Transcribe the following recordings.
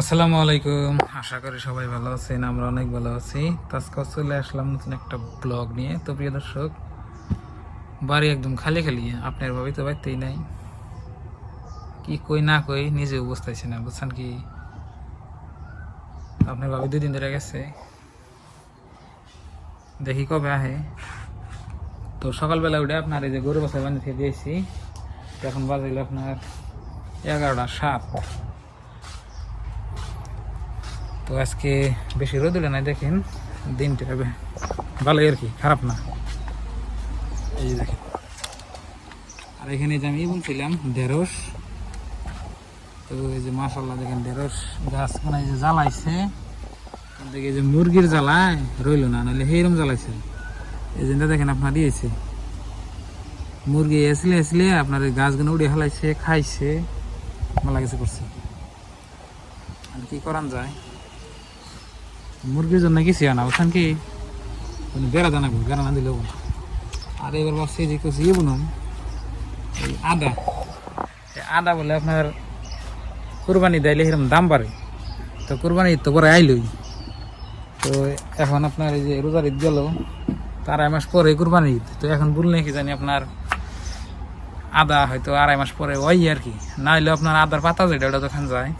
আসসালামু আলাইকুম। আশা করি সবাই ভালো আছেন, আমরা অনেক ভালো আছি। তো আজকে চলে আসলাম নতুন একটা ব্লগ নিয়ে। তো প্রিয় দর্শক, বাড়ি একদম খালি খালি, আপনার ভাবি তো বাড়তেই নাই। কি কই না কই নিজে বুঝতেছি না বুঝছেন কি? আপনার ভাবি দুদিন ধরে গেছে। দেখি কবে আহে। তো সকালবেলা উঠে আপনার এই যে গরু বাসায় বানিয়ে দিয়েছি। এখন বাজাইল আপনার এগারোটা সাত। তো আজকে বেশি রোদ উঠে নাই দেখেন দিনটা হবে ভালোই আর কি, খারাপ না। এই দেখেন। আর এখানে যে আমি বলছিলাম, ঢেঁড়স। তো এই যে মাসাল্লাহ দেখেন, ঢেঁড়স গাছ মানে যে জ্বালাইছে দেখে যে মুরগির জ্বালায় রইল না, নাহলে সেইরকম জ্বালাইছে। এই যে দেখেন, আপনার দিয়েছে মুরগি এসলে এসলে আপনার গাছগুলো উড়ে ফেলাইছে খাইছে, মেলা কিছু করছে। আর কি করান যায়? মুরগির জন্য কিছু আনা বুঝছেন কি? বেড়া জানাব বেড়া না দিলেও। আর এবার ভাবছি যে ইয়ে বুনুম। এই আদা। আদা বলে আপনার কুরবানি দিলে এরকম দাম বাড়ে। তো কুরবানি তো পরে আইলই। তো এখন আপনার এই যে রোজার ঈদ গেল, তার আড়াই মাস পরে কুরবানি ঈদ। তো এখন বললে কি জানি আপনার আদা হয়তো আড়াই মাস পরে ওই আর কি। না হইলেও আপনার আদার পাতা যেটা, ওটা তখন যায়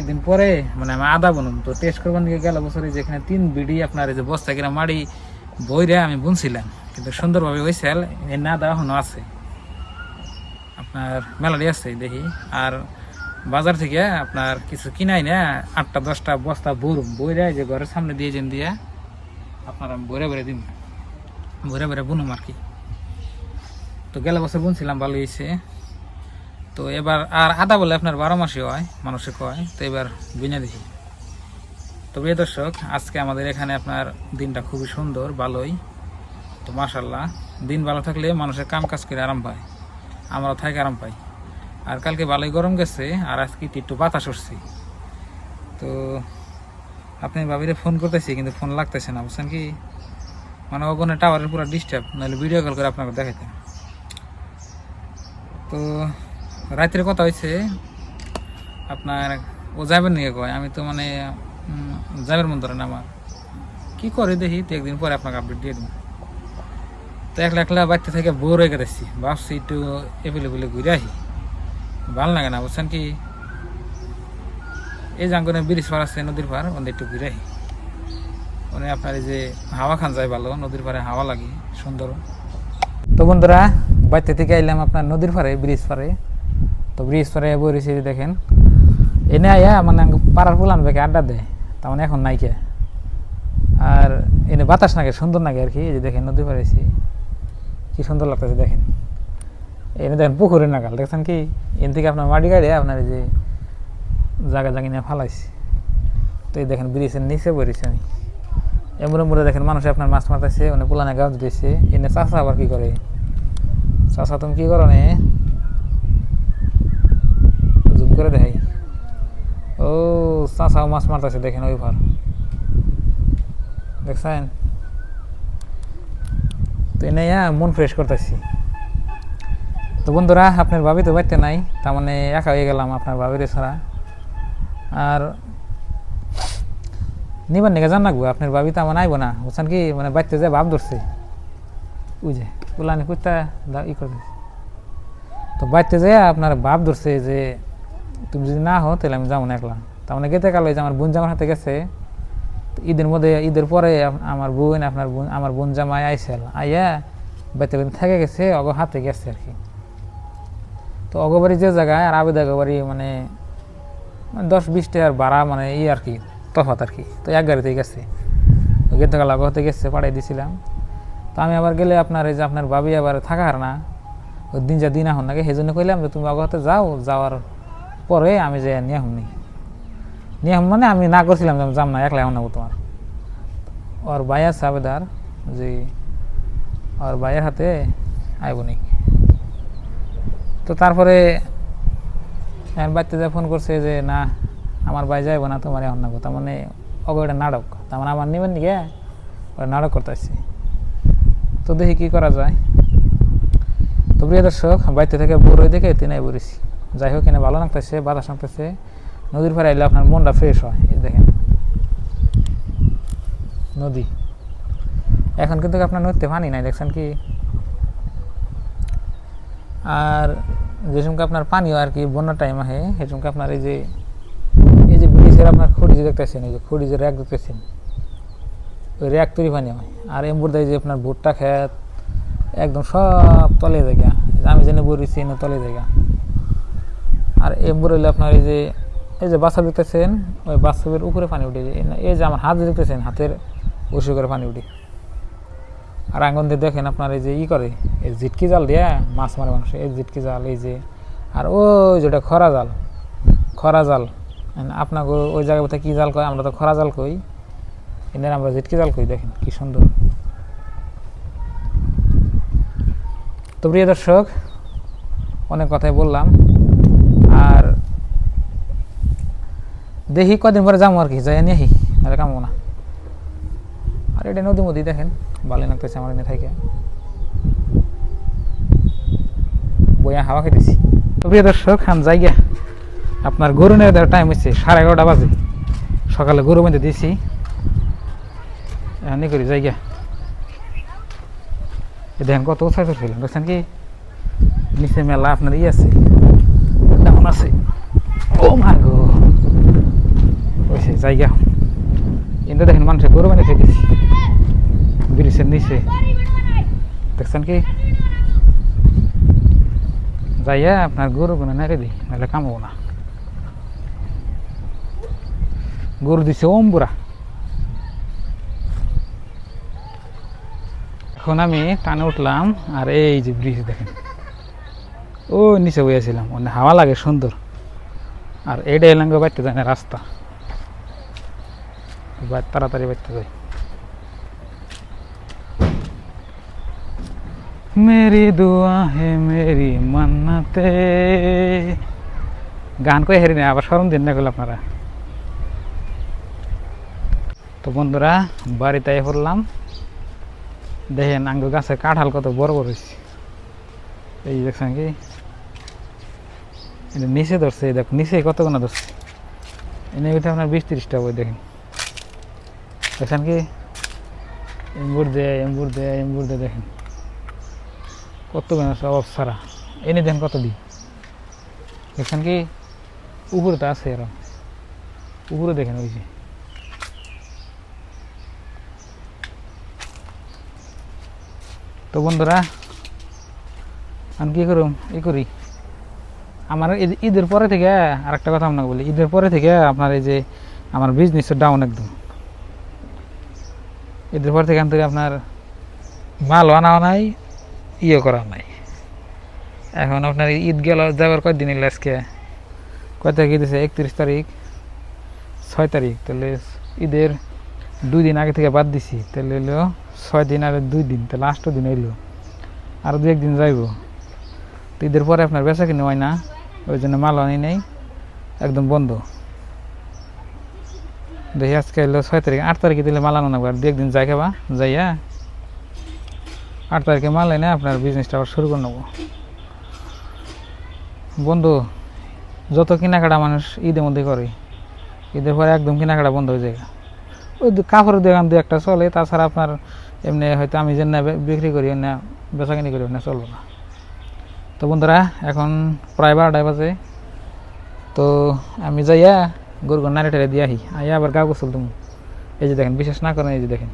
একদিন পরে মানে আমি আদা বনুম, তো টেস্ট করবার দিকে গেল বছরে যেখানে তিন বিডি আপনার এই যে বস্তা কিনা মাড়ি বইরে আমি বুনছিলাম। কিন্তু সুন্দরভাবে ওই এই না দেওয়া এখনও আছে। আপনার মেলারি আছে, দেখি। আর বাজার থেকে আপনার কিছু কিনাই না, আটটা, দশটা বস্তা বরুম, বইরে যে ঘরের সামনে দিয়ে যেন দিয়া আপনার আমি বইরে বইরে দিন বইরে বইরে বুনুম আর কি। তো গেলে বছর বুনছিলাম ভালো হয়েছে তো এবার আর আদা বলে আপনার বারো মাসে হয়, মানুষে কয়, তো এবার বিনা দেখি তো প্রিয় দর্শক, আজকে আমাদের এখানে আপনার দিনটা খুবই সুন্দর, ভালোই। তো মাশাল্লাহ দিন ভালো থাকলে মানুষের কাম কাজ করে আরাম পায় আমরা থাকি আরাম পাই। আর কালকে ভালোই গরম গেছে, আর আজকে একটু বাতাস উঠছে। তো আপনি ভাবিরে ফোন করতেছি, কিন্তু ফোন লাগতেছে না, বুঝছেন কি? মানে ওখানে টাওয়ারের পুরো ডিস্টার্ব নাহলে ভিডিও কল করে আপনাকে দেখাইতাম। তো রাত্রে কথা হয়েছে, আপনার ও যাবেন নিয়ে কয়? আমি তো মানে যাবের মন ধরেন আমার। কি করে দেখি? তো একদিন পরে আপনাকে আপডেট দিয়ে দেবো। তো একলা একলা বাড়িতে থেকে বোর হয়ে গেছি। ভাবছি একটু এভেলেবলে ঘুরে আসি। ভালো লাগে না, বুঝছেন কি? এই জাঙ্গনে ব্রিজ পার আছে, নদীর পার ওখানে একটু ঘুরে আসি। ওখানে আপনার এই যে হাওয়া খান যায় ভালো, নদীর পারে হাওয়া লাগে, সুন্দর। তো বন্ধুরা, বাড়িতে থেকে আইলাম আপনার নদীর পারে ব্রিজ পারে তো ব্রিজ পরে বইরেছি যে দেখেন। এনে আয়া মানে পাড়ার পুলান বেকে আড্ডা দেয় তার মানে এখন নাইকে আর এনে বাতাস নাগে, সুন্দর লাগে আর কি, এই যে দেখেন নদী পাড়েছি কি সুন্দর লাগতেছে দেখেন। এনে দেখেন পুকুরের নাগাল, দেখছেন কি? এন থেকে আপনার মাটি গাড়ি আপনার এই যে জায়গা জাগি নিয়ে ফালাইছি। তো এই দেখেন ব্রিজের নিচে বইরেছি আমি এমন এমন দেখেন মানুষ আপনার মাছ মারতেছে মানে পুলানে গাছ দিয়েছে এনে চাষা আবার কি করে? চাষা তুমি কি করো নে? করে দেখাই। ও চাষাও মাছ মারতেছে দেখেন ওই ভার দেখছেন? তো এনে মন ফ্রেশ করতেছি। তো বন্ধুরা, আপনার ভাবি তো বাড়িতে নাই, তার মানে একা হয়ে গেলাম আপনার ভাবির ছাড়া। আর নিবার নিকে জান রাখব আপনার ভাবি তো আমার আইব না। বুঝছেন কি? মানে বাড়িতে যে ভাব ধরছে। যে পুলানি কুত্তা ই করে তো বাড়িতে যে আপনার ভাব ধরছে যে তুমি যদি না হো তাহলে আমি যাব না একলা। তার মানে গেতে কালো যে আমার বোন জামার হাতে গেছে ঈদের মধ্যে, ঈদের পরে আমার বোন, আপনার বোন, আমার বোন জামাই আইসেল আইয়া বাড়িতে থেকে গেছে, অগ হাতে গেছে আর কি। তো অগবাড়ি যে জায়গায়, আর আবেদ অগবাড়ি মানে মানে দশ বিশ টাকার ভাড়া মানে ই আর কি তফাত আর কি। তো এক গাড়িতে গেছে। গেতে গেল হতে গেছে, পাঠাই দিয়েছিলাম তো আমি আবার গেলে আপনার এই যে আপনার ভাবি আবার থাকার না, ওই দিন যা দিন এখন নাকি, সেই জন্য কইলাম যে তুমি অগতে যাও, যাওয়ার পরে আমি যে নিয়ে হুমনি নিয়ে হুম মানে আমি না করছিলাম যাম না একলা এখন নেব তোমার। ওর ভাই আছে আবেদার যে ওর ভাইয়ের হাতে আইব নি। তো তারপরে এখন বাড়িতে যা ফোন করছে যে, না, আমার ভাই যাইব না, তোমার এখন নেব। তার মানে অগো এটা নাটক। তার মানে আমার নেবেন নাকি ওরা নাটক করতে আসছে তো দেখি কি করা যায়। তো প্রিয় দর্শক, বাড়িতে থেকে বড় দেখে তিনাই বলেছি যাই হোক এনে ভালো লাগতেছে, বাতাস লাগতেছে নদীর পাড়ে এলে আপনার মনটা ফ্রেশ হয়, এই দেখেন। নদী। এখন কিন্তু আপনার নদীতে পানি নাই, দেখছেন কি? আর যে সময় আপনার পানিও আর কি বন্যার টাইম আহে সেই সময় আপনার এই যে এই যে ব্রিজের আপনার খড়ি যে দেখতেছেন, এই যে খড়ি যে র্যাক দেখতেছেন? ওই র্যাক তৈরি পানি হয় আর এমবুর দেয় যে আপনার ভুট্টা খেত একদম সব তলে জায়গা। আমি জেনে এনে তলে জায়গা। আর এমবুর হইলে আপনার এই যে এই যে বাচ্চা দেখতেছেন, ওই বাচ্চাদের উপরে পানি উঠে এই যে আমার হাত দেখতেছেন, হাতের উসু করে পানি উঠে। আর আঙ্গন দিয়ে দেখেন আপনার এই যে ই করে, এই জিটকি জাল দিয়ে মাছ মারে মানুষ, এই জিটকি জাল, এই যে, আর ওই যেটা খরা জাল খরা জাল। আপনাকে ওই কোথায় কী জাল কয়, আমরা তো খরা জাল কই। এনে আমরা জিটকি জাল কই, দেখেন কী সুন্দর। তো প্রিয় দর্শক, অনেক কথাই বললাম আর দেখি কদিন পরে যাব আর কি, যাই নিয়ে আহি, নাহলে কামবো না। আর এটা নদী মদি দেখেন ভালো লাগতেছে আমার এনে থাকে বইয়া হাওয়া খেতেছি প্রিয় দর্শক খান গিয়া। আপনার গরু নিয়ে দেওয়ার টাইম হচ্ছে সাড়ে এগারোটা বাজে। সকালে গরু বেঁধে দিয়েছি এখানে করি যাই এ দেখেন কত উৎসাহ ছিলেন দেখছেন কি? নিচে মেলা আপনার ইয়ে আছে কেমন আছে ও মা গো ওইসে জায়গা। কিন্তু দেখেন, মানুষের গরু বানিয়ে ফেলেছি ব্রিজের নিচে দেখছেন কি? যাইয়া আপনার গরু কোনো নাড়ে দিই, নাহলে কামাবো না। গরু দিছে অম্বুরা। এখন আমি টানে উঠলাম, আর এই যে ব্রিজ দেখেন। ও নিচে বইয়াছিলাম মানে হাওয়া লাগে সুন্দর। আর এইটা এলাম বাইতে যায় না, রাস্তা। তাড়াতাড়ি বাইতে যায় মেরি দোয়া হে মেরি মান্নাতে। গান কয়ে হেরি না আবার স্মরণ দিন না গেল আপনারা। তো বন্ধুরা, বাড়িতে পড়লাম। দেখেন আঙ্গ গাছে কাঁঠাল কত বড় বড় হয়েছে এই দেখছেন কি? নিচে ধরছে দেখ, নিচে কতগুলো ধরছে? এনে ভিতরে আপনার বিশ তিরিশটা বই দেখেন। দেখছেন কি? এম্বুর দেয় এম্বুর দেয় এম্বুর দেয় দেখেন। কত সব সারা এনে দেখেন কত দিই দেখছেন কি? উপরে তো আছে এরকম উপরে দেখেন ওই যে। তো বন্ধুরা, আমি কী করুম? ই করি। আমার ঈদ- ঈদের পরে থেকে আর একটা কথা আপনাকে বলি, ঈদের পরে থেকে আপনার এই যে, আমার বিজনেস ডাউন একদম। ঈদের পর থেকে থেকে আপনার মাল আনাও নাই ইয়ে করা নাই। এখন আপনার ঈদ গেল, যাবার কয়দিন এলো আজকে? কয় তারিখ ঈদ একত্রিশ তারিখ, ছয় তারিখ, তাহলে ঈদের দুই দিন আগে থেকে বাদ দিছি, তাহলে এলো ছয় দিন আর দুই দিন, তাহলে আষ্ট দিন এলো। আর দু একদিন যাইব। তো ঈদের পরে আপনার বেচা কিনে হয় না, ওই জন্য মাল আনি নেই, একদম বন্ধ। দেখি আজকে এলো ছয় তারিখ, আট তারিখে দিলে মাল আনো না দু একদিন যাই খাবা যাইয়া আট তারিখে মাল এনে আপনার বিজনেসটা আবার শুরু করে নেব। বন্ধু, যত কেনাকাটা মানুষ ঈদের মধ্যে করে, ঈদের পরে একদম কেনাকাটা বন্ধ হয়ে যায়। ওই কাপড়ের দোকান দু একটা চলে, তাছাড়া আপনার এমনি হয়তো আমি যে না বিক্রি করি, না বেচাকিনি করি, না চলবো না। তো বন্ধুরা, এখন প্রায় বারোটায় বাজে। তো আমি যাইয়া গরুর নাড়ি টাড়ি দিয়ে আহি আইয়া আবার গা গোসল তুমি। এই যে দেখেন বিশেষ না করেন এই যে দেখেন,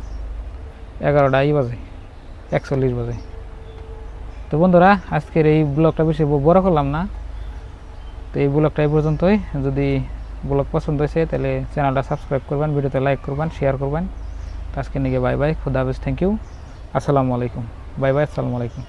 এগারোটা এই বাজে, একচল্লিশ বাজে। তো বন্ধুরা, আজকের এই ব্লগটা বেশি বড় করলাম না। তো এই ব্লগটা এই পর্যন্তই। যদি ব্লগ পছন্দ হয়েছে, তাহলে চ্যানেলটা সাবস্ক্রাইব করবেন, ভিডিওতে লাইক করবেন, শেয়ার করবেন। আজকে নিয়ে বাই বাই, খুদা হাফিজ থ্যাংক ইউ আসসালামু আলাইকুম। বাই বাই, আসসালামু আলাইকুম।